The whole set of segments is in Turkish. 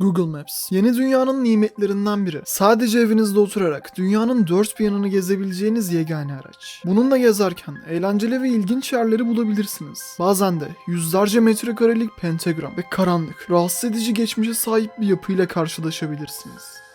Google Maps. Yeni dünyanın nimetlerinden biri. Sadece evinizde oturarak dünyanın dört bir yanını gezebileceğiniz yegane araç. Bununla gezerken eğlenceli ve ilginç yerleri bulabilirsiniz. Bazen de yüzlerce metrekarelik pentagram ve karanlık, rahatsız edici geçmişe sahip bir yapıyla karşılaşabilirsiniz.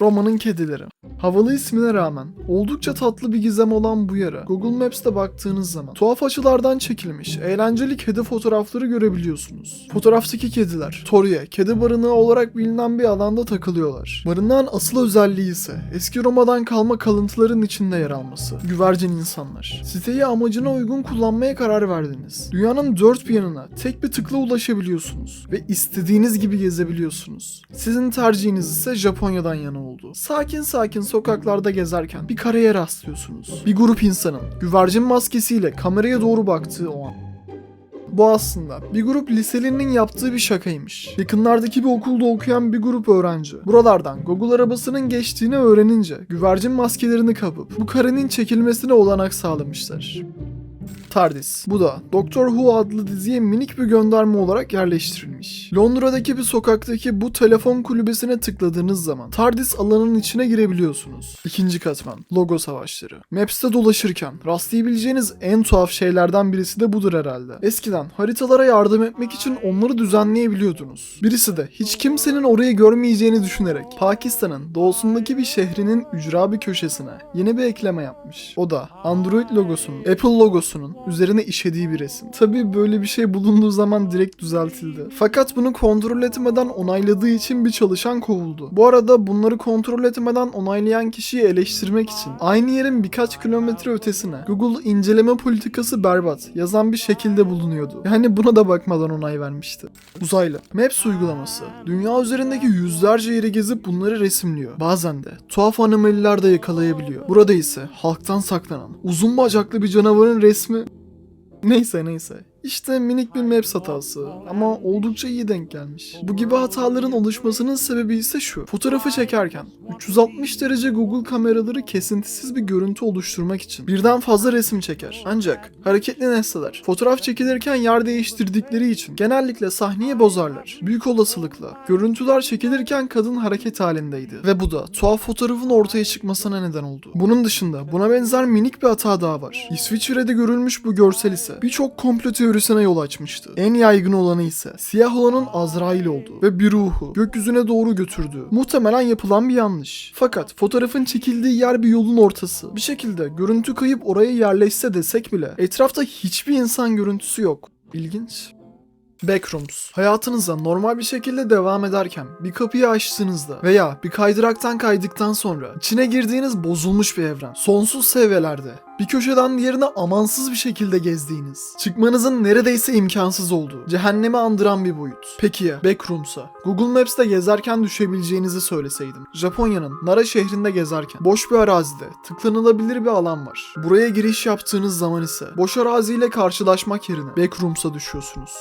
Roma'nın kedileri. Havalı ismine rağmen oldukça tatlı bir gizem olan bu yere Google Maps'te baktığınız zaman tuhaf açılardan çekilmiş eğlenceli kedi fotoğrafları görebiliyorsunuz. Fotoğraftaki kediler Toriye, kedi barınağı olarak bilinen bir alanda takılıyorlar. Barınağın asıl özelliği ise eski Roma'dan kalma kalıntıların içinde yer alması. Güvercin insanlar. Siteyi amacına uygun kullanmaya karar verdiniz. Dünyanın dört bir yanına tek bir tıkla ulaşabiliyorsunuz ve istediğiniz gibi gezebiliyorsunuz. Sizin tercihiniz ise Japonya'dan yana oldu. Sakin sakin sokaklarda gezerken bir kareye rastlıyorsunuz. Bir grup insanın güvercin maskesiyle kameraya doğru baktığı o an. Bu aslında bir grup liselinin yaptığı bir şakaymış. Yakınlardaki bir okulda okuyan bir grup öğrenci. Buralardan Google arabasının geçtiğini öğrenince güvercin maskelerini kapıp bu karenin çekilmesine olanak sağlamışlar. TARDIS. Bu da Doctor Who adlı diziye minik bir gönderme olarak yerleştirilmiş. Londra'daki bir sokaktaki bu telefon kulübesine tıkladığınız zaman TARDIS alanının içine girebiliyorsunuz. İkinci katman. Logo savaşları. Maps'te dolaşırken rastlayabileceğiniz en tuhaf şeylerden birisi de budur herhalde. Eskiden haritalara yardım etmek için onları düzenleyebiliyordunuz. Birisi de hiç kimsenin orayı görmeyeceğini düşünerek Pakistan'ın doğusundaki bir şehrinin ücra bir köşesine yeni bir ekleme yapmış. O da Android logosunun, Apple logosunun üzerine işediği bir resim. Tabii böyle bir şey bulunduğu zaman direkt düzeltildi. Fakat bunu kontrol etmeden onayladığı için bir çalışan kovuldu. Bu arada bunları kontrol etmeden onaylayan kişiyi eleştirmek için aynı yerin birkaç kilometre ötesine Google inceleme politikası berbat yazan bir şekilde bulunuyordu. Yani buna da bakmadan onay vermişti. Uzaylı. Maps uygulaması. Dünya üzerindeki yüzlerce yeri gezip bunları resimliyor. Bazen de tuhaf anomaliler de yakalayabiliyor. Burada ise halktan saklanan uzun bacaklı bir canavarın resmi Neyse neyse. İşte minik bir Maps hatası ama oldukça iyi denk gelmiş. Bu gibi hataların oluşmasının sebebi ise şu. Fotoğrafı çekerken 360 derece Google kameraları kesintisiz bir görüntü oluşturmak için birden fazla resim çeker. Ancak hareketli nesneler fotoğraf çekilirken yer değiştirdikleri için genellikle sahneyi bozarlar. Büyük olasılıkla görüntüler çekilirken kadın hareket halindeydi ve bu da tuhaf fotoğrafın ortaya çıkmasına neden oldu. Bunun dışında buna benzer minik bir hata daha var. İsviçre'de görülmüş bu görsel ise birçok komplo teorisine yol açmıştı. En yaygın olanı ise siyah olanın Azrail olduğu ve bir ruhu gökyüzüne doğru götürdüğü. Muhtemelen yapılan bir yanlış. Fakat fotoğrafın çekildiği yer bir yolun ortası. Bir şekilde görüntü kayıp oraya yerleşse desek bile etrafta hiçbir insan görüntüsü yok. İlginç. Backrooms. Hayatınıza normal bir şekilde devam ederken bir kapıyı açtığınızda veya bir kaydıraktan kaydıktan sonra içine girdiğiniz bozulmuş bir evren. Sonsuz seviyelerde bir köşeden diğerine amansız bir şekilde gezdiğiniz, çıkmanızın neredeyse imkansız olduğu, cehennemi andıran bir boyut. Peki ya Backrooms'a? Google Maps'te gezerken düşebileceğinizi söyleseydim. Japonya'nın Nara şehrinde gezerken boş bir arazide tıklanılabilir bir alan var. Buraya giriş yaptığınız zaman ise boş araziyle karşılaşmak yerine Backrooms'a düşüyorsunuz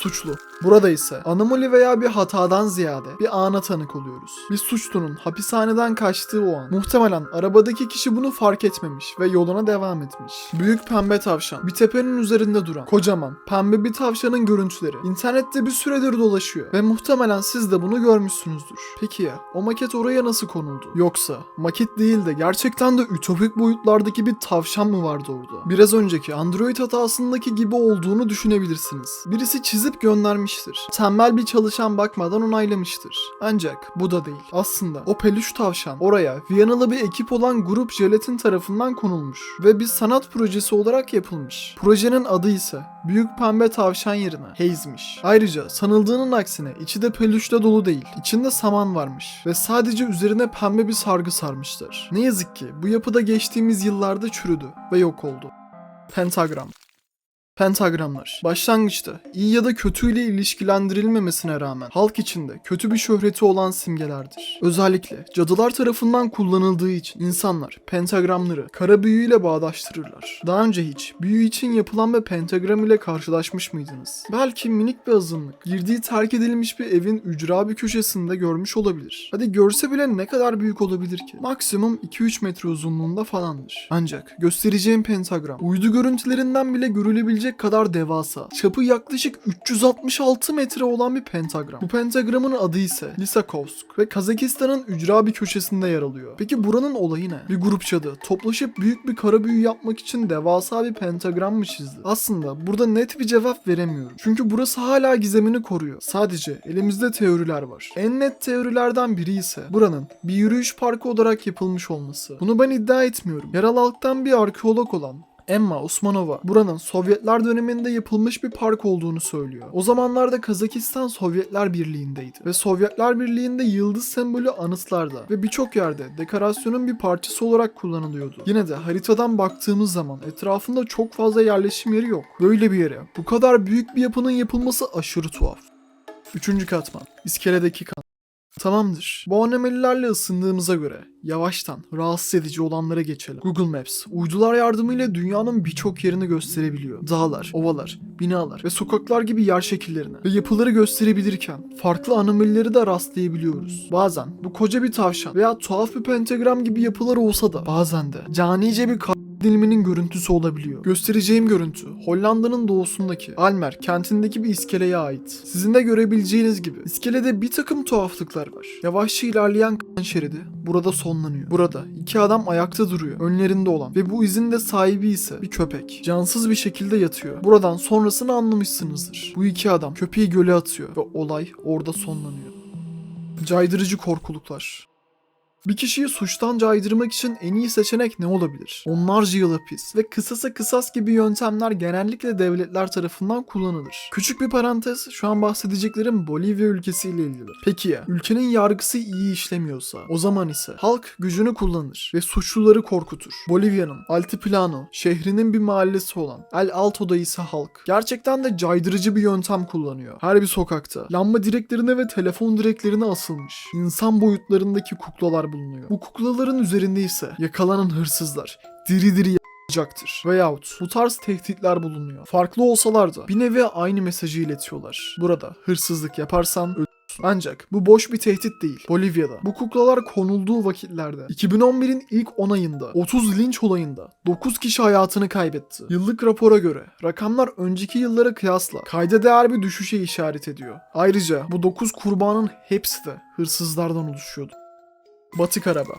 suçlu. Burada ise anomali veya bir hatadan ziyade bir ana tanık oluyoruz. Bir suçlunun hapishaneden kaçtığı o an muhtemelen arabadaki kişi bunu fark etmemiş ve yoluna devam etmiş. Büyük pembe tavşan bir tepenin üzerinde duran kocaman pembe bir tavşanın görüntüleri internette bir süredir dolaşıyor ve muhtemelen siz de bunu görmüşsünüzdür. Peki ya o maket oraya nasıl konuldu? Yoksa maket değil de gerçekten de ütopik boyutlardaki bir tavşan mı vardı orada? Biraz önceki Android hatasındaki gibi olduğunu düşünebilirsiniz. Birisi çizip göndermiştir. Tembel bir çalışan bakmadan onaylamıştır. Ancak bu da değil. Aslında o peluş tavşan oraya Viyanalı bir ekip olan Grup Jelatin tarafından konulmuş ve bir sanat projesi olarak yapılmış. Projenin adı ise Büyük Pembe Tavşan yerine Haze'miş. Ayrıca sanıldığının aksine içi de peluşla dolu değil. İçinde saman varmış ve sadece üzerine pembe bir sargı sarmışlar. Ne yazık ki bu yapıda geçtiğimiz yıllarda çürüdü ve yok oldu. Pentagram Pentagramlar. Başlangıçta iyi ya da kötüyle ilişkilendirilmemesine rağmen halk içinde kötü bir şöhreti olan simgelerdir. Özellikle cadılar tarafından kullanıldığı için insanlar pentagramları kara büyüyle bağdaştırırlar. Daha önce hiç büyü için yapılan bir pentagram ile karşılaşmış mıydınız? Belki minik bir azınlık girdiği terk edilmiş bir evin ücra bir köşesinde görmüş olabilir. Hadi görse bile ne kadar büyük olabilir ki? Maksimum 2-3 metre uzunluğunda falandır. Ancak göstereceğim pentagram uydu görüntülerinden bile görülebilecek görebilecek kadar devasa, çapı yaklaşık 366 metre olan bir pentagram. Bu pentagramın adı ise Lisakovsk ve Kazakistan'ın ücra bir köşesinde yer alıyor. Peki buranın olayı ne? Bir grup cadı toplaşıp büyük bir kara büyü yapmak için devasa bir pentagram mı çizdi? Aslında burada net bir cevap veremiyorum. Çünkü burası hala gizemini koruyor. Sadece elimizde teoriler var. En net teorilerden biri ise buranın bir yürüyüş parkı olarak yapılmış olması. Bunu ben iddia etmiyorum. Yerel halktan bir arkeolog olan Emma Osmanova buranın Sovyetler döneminde yapılmış bir park olduğunu söylüyor. O zamanlarda Kazakistan Sovyetler Birliği'ndeydi ve Sovyetler Birliği'nde yıldız sembolü anıtlarda ve birçok yerde dekorasyonun bir parçası olarak kullanılıyordu. Yine de haritadan baktığımız zaman etrafında çok fazla yerleşim yeri yok. Böyle bir yere bu kadar büyük bir yapının yapılması aşırı tuhaf. Üçüncü katman. İskeledeki kan. Tamamdır. Bu anomalilerle ısındığımıza göre yavaştan rahatsız edici olanlara geçelim. Google Maps uydular yardımıyla dünyanın birçok yerini gösterebiliyor. Dağlar, ovalar, binalar ve sokaklar gibi yer şekillerini ve yapıları gösterebilirken farklı anomalileri de rastlayabiliyoruz. Bazen bu koca bir tavşan veya tuhaf bir pentagram gibi yapılar olsa da bazen de canice bir diliminin görüntüsü olabiliyor. Göstereceğim görüntü Hollanda'nın doğusundaki Almer kentindeki bir iskeleye ait. Sizin de görebileceğiniz gibi iskelede bir takım tuhaflıklar var. Yavaşça ilerleyen kan şeridi burada sonlanıyor. Burada iki adam ayakta duruyor. Önlerinde olan ve bu izin de sahibi ise bir köpek. Cansız bir şekilde yatıyor. Buradan sonrasını anlamışsınızdır. Bu iki adam köpeği göle atıyor ve olay orada sonlanıyor. Caydırıcı korkuluklar. Bir kişiyi suçtan caydırmak için en iyi seçenek ne olabilir? Onlarca yıl hapis ve kısasa kısas gibi yöntemler genellikle devletler tarafından kullanılır. Küçük bir parantez, şu an bahsedeceklerim Bolivya ülkesiyle ilgili. Peki ya, ülkenin yargısı iyi işlemiyorsa, o zaman ise halk gücünü kullanır ve suçluları korkutur. Bolivya'nın Altiplano şehrinin bir mahallesi olan El Alto'da ise halk gerçekten de caydırıcı bir yöntem kullanıyor. Her bir sokakta lamba direklerine ve telefon direklerine asılmış insan boyutlarındaki kuklalar bulunuyor. Bu kuklaların üzerinde ise yakalanan hırsızlar diri diri yapacaktır. Veyahut bu tarz tehditler bulunuyor. Farklı olsalar da bir nevi aynı mesajı iletiyorlar. Burada hırsızlık yaparsan. Ancak bu boş bir tehdit değil. Bolivya'da bu kuklalar konulduğu vakitlerde 2011'in ilk 10 ayında 30 linç olayında 9 kişi hayatını kaybetti. Yıllık rapora göre rakamlar önceki yıllara kıyasla kayda değer bir düşüşe işaret ediyor. Ayrıca bu 9 kurbanın hepsi de hırsızlardan oluşuyordu. Batık araba.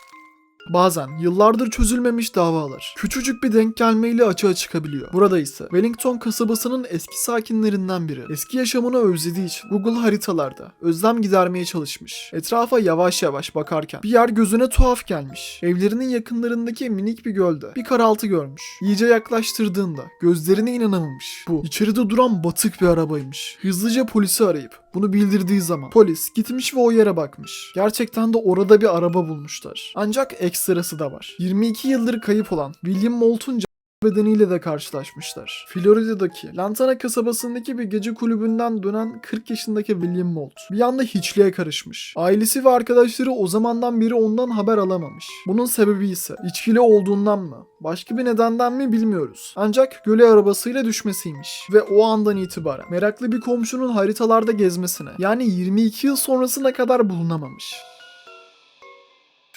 Bazen yıllardır çözülmemiş davalar küçücük bir denk gelmeyle açığa çıkabiliyor. Burada ise Wellington kasabasının eski sakinlerinden biri eski yaşamını özlediği için Google haritalarda özlem gidermeye çalışmış. Etrafa yavaş yavaş bakarken bir yer gözüne tuhaf gelmiş. Evlerinin yakınlarındaki minik bir gölde bir karaltı görmüş. İyice yaklaştırdığında gözlerine inanamamış. Bu içeride duran batık bir arabaymış. Hızlıca polisi arayıp bunu bildirdiği zaman polis gitmiş ve o yere bakmış. Gerçekten de orada bir araba bulmuşlar. Ancak ekstrası da var. 22 yıldır kayıp olan William Moult'un can- bedeniyle de karşılaşmışlar. Florida'daki Lantana kasabasındaki bir gece kulübünden dönen 40 yaşındaki William Moult bir anda hiçliğe karışmış. Ailesi ve arkadaşları o zamandan beri ondan haber alamamış. Bunun sebebi ise içkili olduğundan mı, başka bir nedenden mi bilmiyoruz. Ancak göle arabasıyla düşmesiymiş. Ve o andan itibaren meraklı bir komşunun haritalarda gezmesine yani 22 yıl sonrasına kadar bulunamamış.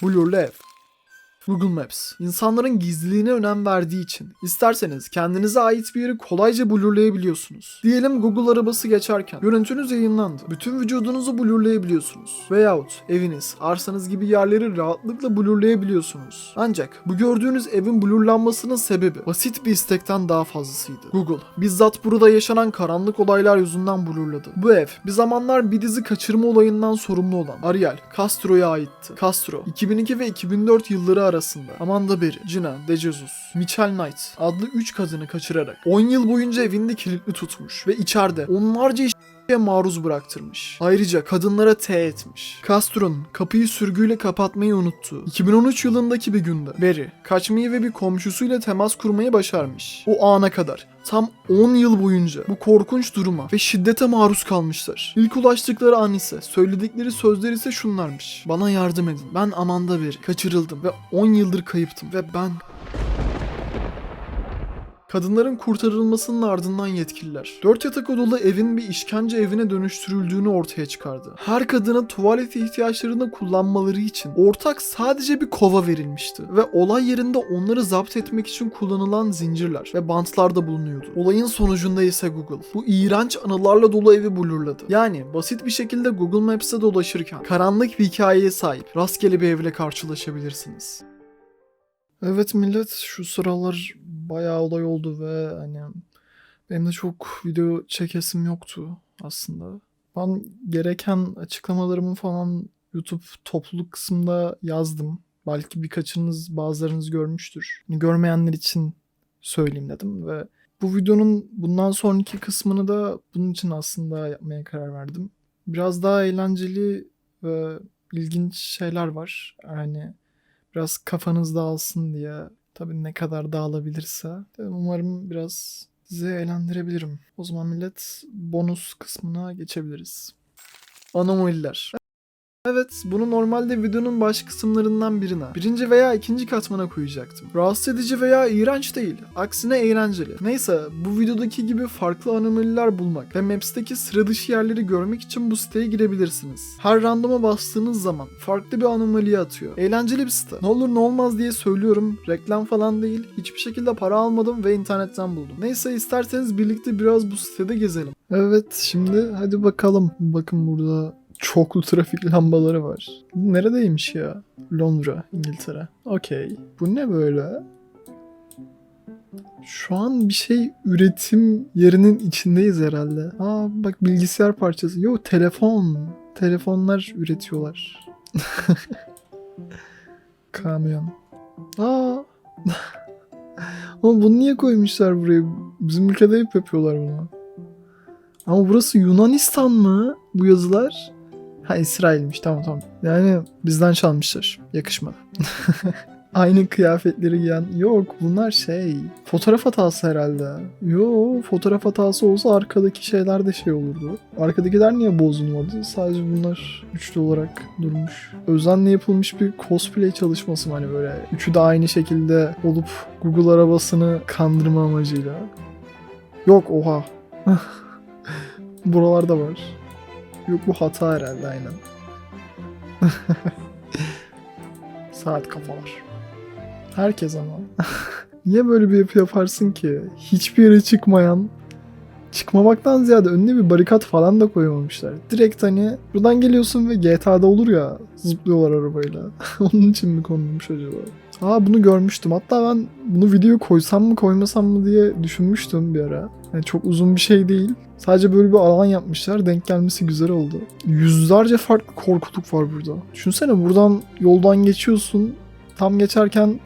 Blue Lev Google Maps, insanların gizliliğine önem verdiği için isterseniz kendinize ait bir yeri kolayca blurlayabiliyorsunuz. Diyelim Google arabası geçerken görüntünüz yayınlandı. Bütün vücudunuzu blurlayabiliyorsunuz. Veyahut eviniz, arsanız gibi yerleri rahatlıkla blurlayabiliyorsunuz. Ancak bu gördüğünüz evin blurlanmasının sebebi basit bir istekten daha fazlasıydı. Google, bizzat burada yaşanan karanlık olaylar yüzünden blurladı. Bu ev bir zamanlar bir dizi kaçırma olayından sorumlu olan Ariel Castro'ya aitti. Castro, 2002 ve 2004 yılları arasında Amanda Berry, Gina De Jesus, Mitchell Knight adlı 3 kadını kaçırarak 10 yıl boyunca evinde kilitli tutmuş ve içeride onlarca işe maruz bıraktırmış. Ayrıca kadınlara T etmiş. Castro'nun kapıyı sürgüyle kapatmayı unuttuğu 2013 yılındaki bir günde Berry kaçmayı ve bir komşusuyla temas kurmayı başarmış. O ana kadar tam 10 yıl boyunca bu korkunç duruma ve şiddete maruz kalmışlar. İlk ulaştıkları an ise söyledikleri sözler ise şunlarmış. Bana yardım edin. Ben Amanda Berry. Kaçırıldım ve 10 yıldır kayıptım ve ben Kadınların kurtarılmasının ardından yetkililer. Dört yatak odalı evin bir işkence evine dönüştürüldüğünü ortaya çıkardı. Her kadına tuvalet ihtiyaçlarını kullanmaları için ortak sadece bir kova verilmişti. Ve olay yerinde onları zapt etmek için kullanılan zincirler ve bantlar da bulunuyordu. Olayın sonucunda ise Google bu iğrenç anılarla dolu evi blurladı. Yani basit bir şekilde Google Maps'te dolaşırken karanlık bir hikayeye sahip rastgele bir evle karşılaşabilirsiniz. Evet millet şu sıralar bayağı olay oldu ve hani benim de çok video çekesim yoktu aslında. Ben gereken açıklamalarımı falan YouTube topluluk kısmında yazdım. Belki birkaçınız bazılarınız görmüştür. Hani Görmeyenler için söyleyeyim dedim ve bu videonun bundan sonraki kısmını da bunun için aslında yapmaya karar verdim. Biraz daha eğlenceli ve ilginç şeyler var. Yani biraz kafanız dağılsın diye. Tabii ne kadar dağılabilirse. Umarım biraz sizi eğlendirebilirim. O zaman millet bonus kısmına geçebiliriz. Anomaliler. Evet, bunu normalde videonun baş kısımlarından birine, birinci veya ikinci katmana koyacaktım. Rahatsız edici veya iğrenç değil, aksine eğlenceli. Neyse, bu videodaki gibi farklı anomaliler bulmak ve Maps'teki sıra dışı yerleri görmek için bu siteye girebilirsiniz. Her randoma bastığınız zaman farklı bir anomaliye atıyor. Eğlenceli bir site. Ne olur ne olmaz diye söylüyorum, reklam falan değil, hiçbir şekilde para almadım ve internetten buldum. Neyse isterseniz birlikte biraz bu sitede gezelim. Evet, şimdi hadi bakalım. Bakın burada çoklu trafik lambaları var. Neredeymiş ya? Londra, İngiltere. Okey. Bu ne böyle? Şu an bir şey üretim yerinin içindeyiz herhalde. Aa bak bilgisayar parçası. Yo telefon. Telefonlar üretiyorlar. Kamyon. Aa. Ama bunu niye koymuşlar buraya? Bizim ülkede hep yapıyorlar bunu. Ama burası Yunanistan mı bu yazılar? Ha İsrail'miş tamam tamam. Yani bizden çalmışlar. Yakışmadı. Aynı kıyafetleri giyen. Yok bunlar şey. Fotoğraf hatası herhalde. Yo fotoğraf hatası olsa arkadaki şeyler de şey olurdu. Arkadakiler niye bozulmadı? Sadece bunlar üçlü olarak durmuş. Özenle yapılmış bir cosplay çalışması mı hani böyle. Üçü de aynı şekilde olup Google arabasını kandırma amacıyla. Yok oha. Buralarda var. Yok bu hata herhalde aynen. Saat kafalar. Herkes ama. Niye böyle bir yapı yaparsın ki? Hiçbir yere çıkmayan, çıkmamaktan ziyade önüne bir barikat falan da koymamışlar. Direkt hani buradan geliyorsun ve GTA'da olur ya zıplıyorlar arabayla. Onun için mi konulmuş acaba? Aa bunu görmüştüm. Hatta ben bunu video koysam mı koymasam mı diye düşünmüştüm bir ara. Yani çok uzun bir şey değil. Sadece böyle bir alan yapmışlar. Denk gelmesi güzel oldu. Yüzlerce farklı korkuluk var burada. Düşünsene buradan yoldan geçiyorsun. Tam geçerken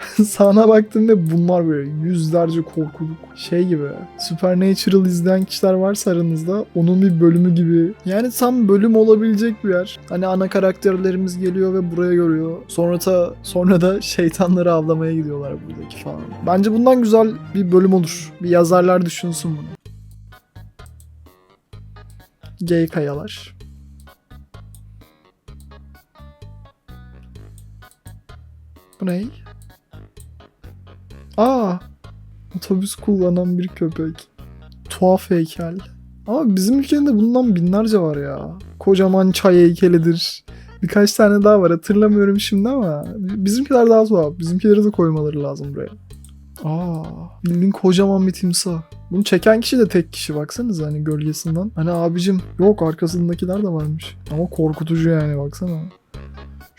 sağına baktım bunlar böyle yüzlerce korkuluk. Şey gibi Supernatural izleyen kişiler varsa aranızda onun bir bölümü gibi. Yani tam bölüm olabilecek bir yer. Hani ana karakterlerimiz geliyor ve buraya görüyor. Sonra da sonra da şeytanları avlamaya gidiyorlar buradaki falan. Bence bundan güzel bir bölüm olur. Bir yazarlar düşünsün bunu. Gay kayalar. Bu ne? Aa! Otobüs kullanan bir köpek. Tuhaf heykel. Ama bizim ülkede bundan binlerce var ya. Kocaman çay heykelidir. Birkaç tane daha var hatırlamıyorum şimdi ama bizimkiler daha tuhaf. Bizimkileri de koymaları lazım buraya. Aa, bildiğin kocaman bir timsah. Bunu çeken kişi de tek kişi baksanıza hani gölgesinden. Hani abicim yok arkasındakiler de varmış. Ama korkutucu yani baksana.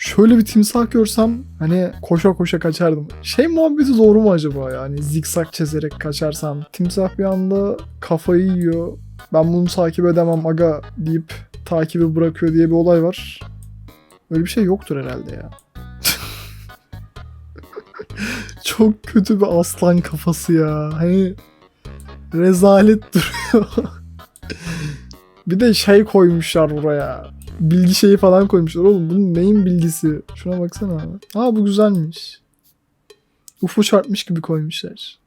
Şöyle bir timsah görsem hani koşa koşa kaçardım. Şey muhabbeti doğru mu acaba yani zikzak çizerek kaçarsam. Timsah bir anda kafayı yiyor. Ben bunu takip edemem aga deyip takibi bırakıyor diye bir olay var. Öyle bir şey yoktur herhalde ya. Çok kötü bir aslan kafası ya. Hani rezalet duruyor. bir de şey koymuşlar buraya. Bilgi şeyi falan koymuşlar. Oğlum bunun neyin bilgisi? Şuna baksana abi. Aa bu güzelmiş. UFO çarpmış gibi koymuşlar.